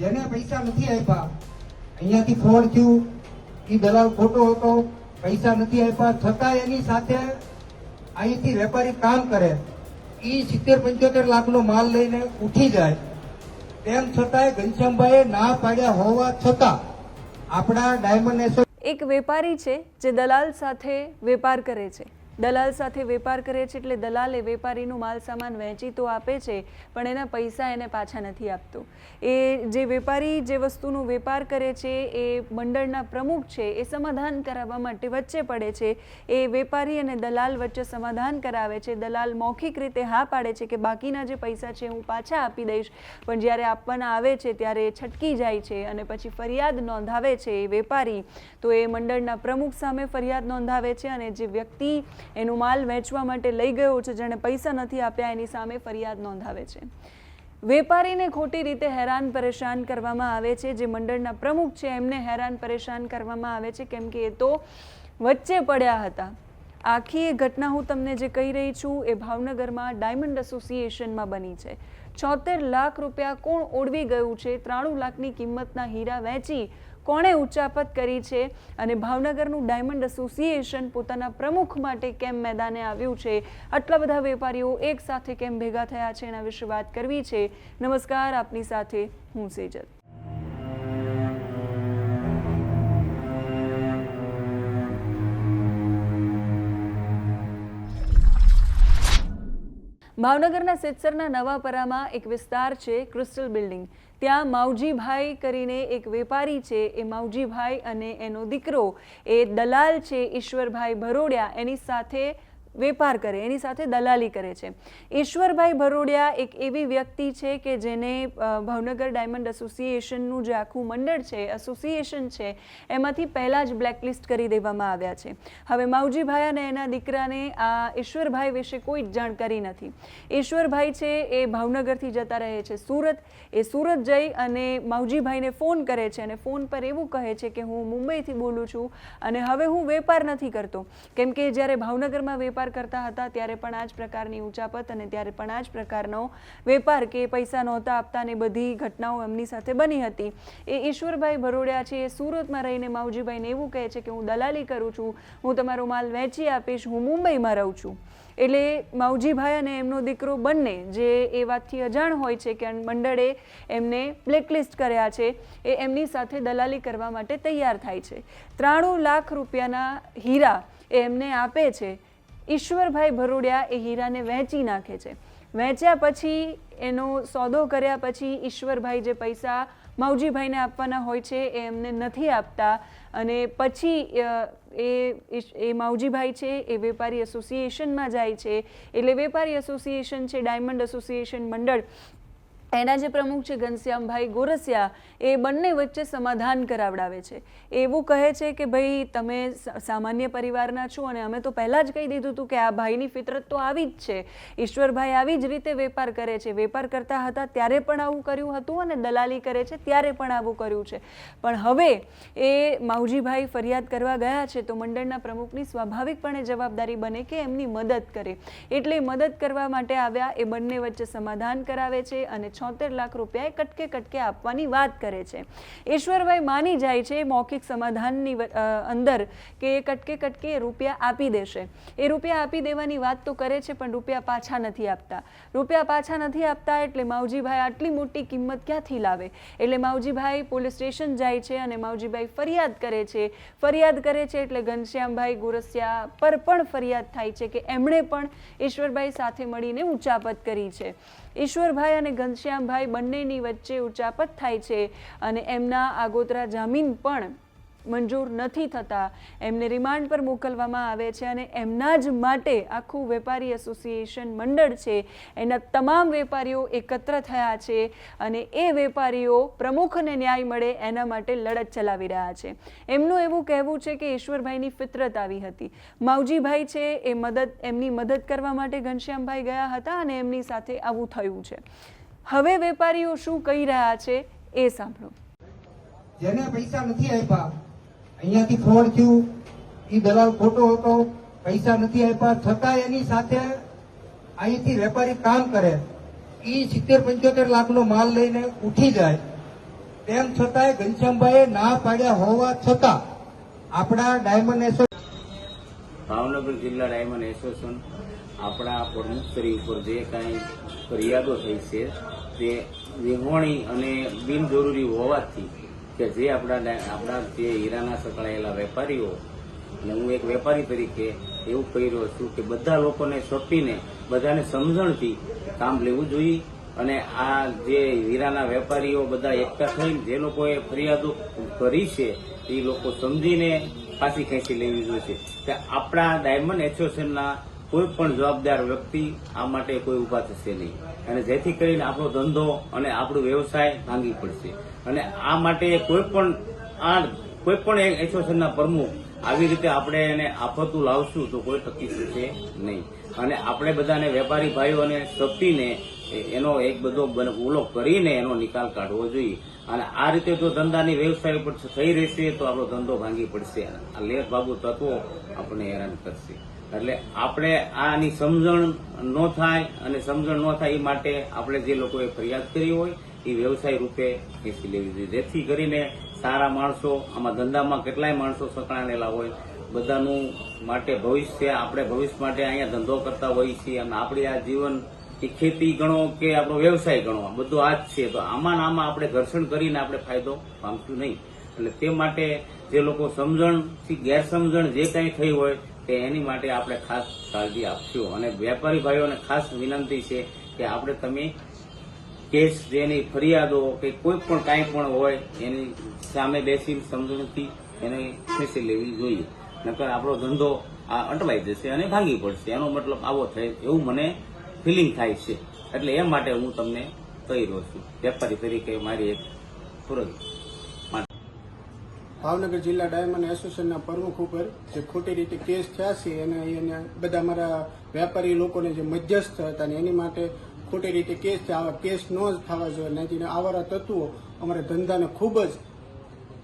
જેને પૈસા નથી આપ્યા. અહીંયાથી ફ્રોડ થયું એ દલાલ ખોટો હતો, પૈસા નથી આપ્યા. છતાં એની સાથે અહીંથી વેપારી કામ કરે. એ સિત્તેર પંચોતેર લાખનો માલ લઈને ઉઠી જાય. તેમ છતાંય ઘનશ્યામભાઈએ ના પાડ્યા હોવા છતાં આપણા ડાયમંડ એક વેપારી છે જે દલાલ સાથે વેપાર કરે છે. દલાલ સાથે વેપાર કરે છે એટલે દલાલ એ વેપારીનું માલ સામાન વહેંચી તો આપે છે, પણ એના પૈસા એને પાછા નથી આપતો. એ જે વેપારી જે વસ્તુનો વેપાર કરે છે, એ મંડળના પ્રમુખ છે, એ સમાધાન કરાવવા માટે વચ્ચે પડે છે. એ વેપારી અને દલાલ વચ્ચે સમાધાન કરાવે છે. દલાલ મૌખિક રીતે હા પાડે છે કે બાકીના જે પૈસા છે, હું પાછા આપી દઈશ. પણ જ્યારે આપવાના આવે છે, ત્યારે એ છટકી જાય છે અને પછી ફરિયાદ નોંધાવે છે એ વેપારી. તો એ મંડળના પ્રમુખ સામે ફરિયાદ નોંધાવે છે અને જે વ્યક્તિ એનું માલ વેચવા માટે લઈ ગયો છે, જેણે પૈસા નથી આપ્યા, એની સામે ફરિયાદ નોંધાવે છે. વેપારીને ખોટી રીતે હેરાન પરેશાન કરવામાં આવે છે, જે મંડળના પ્રમુખ છે, એમને હેરાન પરેશાન કરવામાં આવે છે, કેમ કે એ તો વચ્ચે પડ્યા હતા. આખી એ ઘટના હું તમને જે કહી રહી છું, એ ભાવનગરમાં ડાયમંડ એસોસિએશનમાં બની છે. છોતેર લાખ રૂપિયા કોણ ઓળવી ગયું છે, ત્રાણું લાખની કિંમતના હીરા વેચી કોણે ઉચ્ચાપત કરી છે અને ભાવનગરનું ડાયમંડ એસોસિએશન પોતાના પ્રમુખ માટે કેમ મેદાને આવ્યું છે? આટલા બધા વેપારીઓ એક સાથે કેમ ભેગા થયા છે એના વિશે વાત કરવી છે? નમસ્કાર, આપની સાથે હું સેજલ. ભાવનગરના સિત્સરના નવાપરામાં એક વિસ્તાર છે ક્રિસ્ટલ બિલ્ડિંગ. ત્યાં માવજીભાઈ કરીને એક વેપારી છે, એ માવજીભાઈ અને એનો દીકરો, એ દલાલ છે ઈશ્વરભાઈ ભરોડિયા, એની સાથે વેપાર કરે, એની સાથે દલાલી કરે છે. ઈશ્વરભાઈ ભરોડિયા એક એવી વ્યક્તિ છે કે જેને ભાવનગર ડાયમંડ એસોસિએશનનું જે આખું મંડળ છે, એસોસિએશન છે, એમાંથી પહેલાં જ બ્લેકલિસ્ટ કરી દેવામાં આવ્યા છે. હવે માવજીભાઈ અને એના દીકરાને આ ઈશ્વરભાઈ વિશે કોઈ જ જાણકારી નથી. ઈશ્વરભાઈ છે, એ ભાવનગરથી જતા રહે છે સુરત. એ સુરત જઈ અને માવજીભાઈને ફોન કરે છે અને ફોન પર એવું કહે છે કે હું મુંબઈથી બોલું છું અને હવે હું વેપાર નથી કરતો. કેમ કે જ્યારે ભાવનગરમાં વેપાર કરતા હતા, ત્યારે પણ આ જ પ્રકારની ઊંચાપત અને ત્યારે પણ આ જ પ્રકારનો વેપાર કે પૈસા નહોતા આપતા ને બધી ઘટનાઓ એમની સાથે બની હતી. એ ઈશ્વરભાઈ ભરોડિયા છે, એ સુરતમાં રહીને માવજીભાઈને એવું કહે છે કે હું દલાલી કરું છું, હું તમારો માલ વેચી આપીશ, હું મુંબઈમાં રહું છું. એટલે માવજીભાઈ અને એમનો દીકરો બંને, જે એ વાતથી અજાણ હોય છે કે મંડળે એમને બ્લેકલિસ્ટ કર્યા છે, એ એમની સાથે દલાલી કરવા માટે તૈયાર થાય છે. ત્રાણું લાખ રૂપિયાના હીરા એ એમને આપે છે ઈશ્વરભાઈ ભરૂડિયા એ હીરાને વહેંચી નાખે છે. વહેંચ્યા પછી એનો સોદો કર્યા પછી ઈશ્વરભાઈ જે પૈસા માવજીભાઈને આપવાના હોય છે એ એમને નથી આપતા અને પછી એ એ માવજીભાઈ છે એ વેપારી એસોસિએશનમાં જાય છે. એટલે વેપારી એસોસિએશન છે, ડાયમંડ એસોસિએશન મંડળ એના જે પ્રમુખ છે ઘનશ્યામભાઈ ગોરસિયા, એ બંને વચ્ચે સમાધાન કરાવડાવે છે. એવું કહે છે કે ભાઈ, તમે સામાન્ય પરિવારના છો અને અમે તો પહેલાં જ કહી દીધું હતું કે આ ભાઈની ફિતરત તો આવી જ છે. ઈશ્વરભાઈ આવી જ રીતે વેપાર કરે છે. વેપાર કરતા હતા ત્યારે પણ આવું કર્યું હતું અને દલાલી કરે છે ત્યારે પણ આવું કર્યું છે. પણ હવે એ માવજીભાઈ ફરિયાદ કરવા ગયા છે તો મંડળના પ્રમુખની સ્વાભાવિકપણે જવાબદારી બને કે એમની મદદ કરે. એટલે મદદ કરવા માટે આવ્યા એ બંને વચ્ચે સમાધાન કરાવે છે અને છોતેર લાખ રૂપિયા કટકે કટકે આપવાની વાત કરે છે. ઈશ્વરભાઈ માની જાય છે, મૌખિક સમાધાનની અંદર કે એ કટકે કટકે રૂપિયા આપી દેશે. એ રૂપિયા આપી દેવાની વાત તો કરે છે, પણ રૂપિયા પાછા નથી આપતા. રૂપિયા પાછા નથી આપતા એટલે માવજીભાઈ આટલી મોટી કિંમત ક્યાંથી લાવે? એટલે માવજીભાઈ પોલીસ સ્ટેશન જાય છે અને માવજીભાઈ ફરિયાદ કરે છે. ફરિયાદ કરે છે એટલે ઘનશ્યામભાઈ ગુરસિયા પર પણ ફરિયાદ થાય છે કે એમણે પણ ઈશ્વરભાઈ સાથે મળીને ઉચાપત કરી છે. ઈશ્વરભાઈ અને ઘનશ્યામભાઈ બંનેની વચ્ચે ઉચાપત થાય છે અને એમના આગોતરા જામીન પણ મંજૂર નથી થતા, એમને રિમાન્ડ પર મોકલવામાં આવે છે અને એમના જ માટે આખું વેપારી એસોસિએશન મંડળ છે. એના તમામ વેપારીઓ એકત્ર થયા છે અને એ વેપારીઓ પ્રમુખને ન્યાય મળે એના માટે લડત ચલાવી રહ્યા છે. એમનું એવું કહેવું છે કે ઈશ્વરભાઈની ફિતરત આવી હતી. માવજીભાઈ છે એ મદદ, એમની મદદ કરવા માટે ઘનશ્યામભાઈ ગયા હતા અને એમની સાથે આવું થયું છે. હવે વેપારીઓ શું કહી રહ્યા છે એ સાંભળો. જેને પૈસા નથી આપ્યા અહીંયાથી ફ્રોડ થયું. એ દલાલ ખોટો હતો, પૈસા નથી આપ્યા. છતાં એની સાથે અહીંથી વેપારી કામ કરે. એ સિત્તેર પંચોતેર લાખનો માલ લઈને ઉઠી જાય. તેમ છતાંય ઘનશ્યામભાઈએ ના પાડ્યા હોવા છતાં આપણા ડાયમંડ એસો ભાવનગર જિલ્લા ડાયમંડ એસોસિએશન આપણા પ્રમુખશ્રી ઉપર જે કાંઈ ફરિયાદો થઈ છે, તે વિહોણી અને બિનજરૂરી હોવાથી કે જે આપણા આપણા જે હીરાના સંકળાયેલા વેપારીઓ, અને હું એક વેપારી તરીકે એવું કહી રહ્યો છું કે બધા લોકોને સોંપીને બધાને સમજણથી કામ લેવું જોઈએ અને આ જે હીરાના વેપારીઓ બધા એકઠા થઈને જે લોકોએ ફરિયાદો કરી છે, એ લોકો સમજીને પાછી ખેંચી લેવી જોઈએ. કે આપણા ડાયમંડ એસોસિએશનના કોઈ પણ જવાબદાર વ્યક્તિ આ માટે કોઈ ઊભા થશે નહીં. અને જેથી કરીને આપણો ધંધો અને આપણો વ્યવસાય ભાંગી પડશે. અને આ માટે કોઈ પણ આ કોઈ પણ એસોસિએશનના પ્રમુખ આવી રીતે આપણે એને આફતું લાવશું તો કોઈ ટકી શકશે નહીં. અને આપણે બધાને વેપારી ભાઈઓને સપીને એનો એક બધો ઓલો કરીને એનો નિકાલ કાઢવો જોઈએ. અને આ રીતે જો ધંધાની વ્યવસાય ઉપર થઈ રહેશે તો આપણો ધંધો ભાંગી પડશે. આ લેખ બાબુ, તત્વો આપણને હેરાન કરશે. એટલે આપણે આની સમજણ ન થાય અને સમજણ ન થાય એ માટે આપણે જે લોકોએ ફરિયાદ કરી હોય, એ વ્યવસાય રૂપે ખેંચી લેવી જોઈએ. જેથી કરીને સારા માણસો, આમાં ધંધામાં કેટલાય માણસો સંકળાયેલા હોય, બધાનું માટે ભવિષ્ય, આપણે ભવિષ્ય માટે અહીંયા ધંધો કરતા હોઈએ છીએ અને આપણે આ જીવન, એ ખેતી ગણો કે આપણો વ્યવસાય ગણો બધું આ જ છે. તો આમાં આમાં આપણે ઘર્ષણ કરીને આપણે ફાયદો પામશું નહીં. એટલે તે માટે જે લોકો સમજણથી ગેરસમજણ જે કાંઈ થઈ હોય તે એની માટે આપણે ખાસ કાળજી આપશું. અને વેપારી ભાઈઓને ખાસ વિનંતી છે કે આપણે તમે કેસ જેની ફરિયાદો કે કોઈ પણ કાંઈ પણ હોય, એની સામે બેસીને સમજણથી એને ખેંચી લેવી જોઈએ. નકર આપણો ધંધો આ અટવાઈ જશે અને ભાંગી પડશે. એનો મતલબ આવો થાય એવું મને ફિલિંગ થાય છે. એટલે એ માટે હું તમને કહી રહ્યો છું. વેપારી તરીકે મારી એક ફરજ ભાવનગર જિલ્લા ડાયમંડ એસોસિએશનના પ્રમુખ ઉપર જે ખોટી રીતે કેસ થયા છે અને એને બધા મારા વેપારી લોકોને જે મધ્યસ્થ હતા ને એની માટે ખોટી રીતે કેસ થયા. આવા કેસ ન જ થવા જોઈએ. નહીં આવારા તત્વો અમારા ધંધાને ખૂબ જ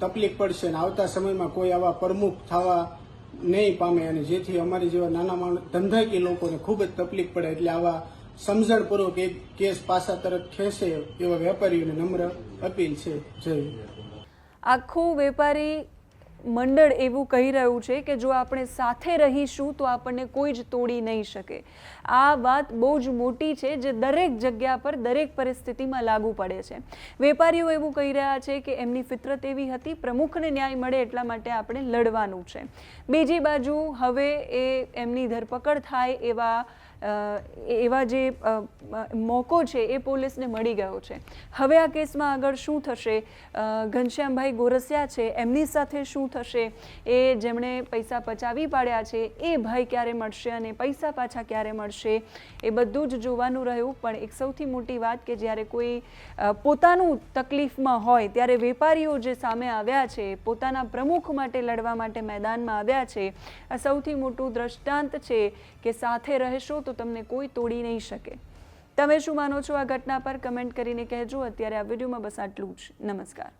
તકલીફ પડશે અને આવતા સમયમાં કોઈ આવા પ્રમુખ થવા નહીં પામે અને જેથી અમારી જેવા નાના માણસ ધંધાકીય લોકોને ખૂબ જ તકલીફ પડે એટલે આવા સમજણપૂર્વક એક કેસ પાસા તરફ ખેંચે એવા વેપારીઓને નમ્ર અપીલ છે. જય આખું વેપારી મંડળ એવું કહી રહ્યું છે કે જો આપણે સાથે રહીશું તો આપણને કોઈ જ તોડી નહીં શકે. આ વાત બહુ જ મોટી છે જે દરેક જગ્યા પર, દરેક પરિસ્થિતિમાં લાગુ પડે છે. વેપારીઓ એવું કહી રહ્યા છે કે એમની ફિતરત એવી હતી, પ્રમુખને ન્યાય મળે એટલા માટે આપણે લડવાનું છે. બીજી બાજુ હવે એ એમની ધરપકડ થાય એવા એવા જે મોકો છે એ પોલીસને મળી ગયો છે. હવે આ કેસમાં આગળ શું થશે? ઘનશ્યામભાઈ ગોરસિયા છે, એમની સાથે શું થશે? એ જેમણે પૈસા પચાવી પાડ્યા છે, એ ભાઈ ક્યારે મળશે અને પૈસા પાછા ક્યારે મળશે? એ બધું જ જોવાનું રહ્યું, પણ એક સૌથી મોટી વાત કે જ્યારે કોઈ પોતાનું તકલીફમાં હોય, ત્યારે વેપારીઓ જે સામે આવ્યા છે, પોતાના પ્રમુખ માટે લડવા માટે મેદાનમાં આવ્યા છે, આ સૌથી મોટું દ્રષ્ટાંત છે કે સાથે રહેશો તો તમને કોઈ તોડી નહીં શકે. તમે શું માનો છો આ ઘટના પર? કમેન્ટ કરીને કહેજો. અત્યારે આ વિડીયોમાં બસ આટલું જ. નમસ્કાર.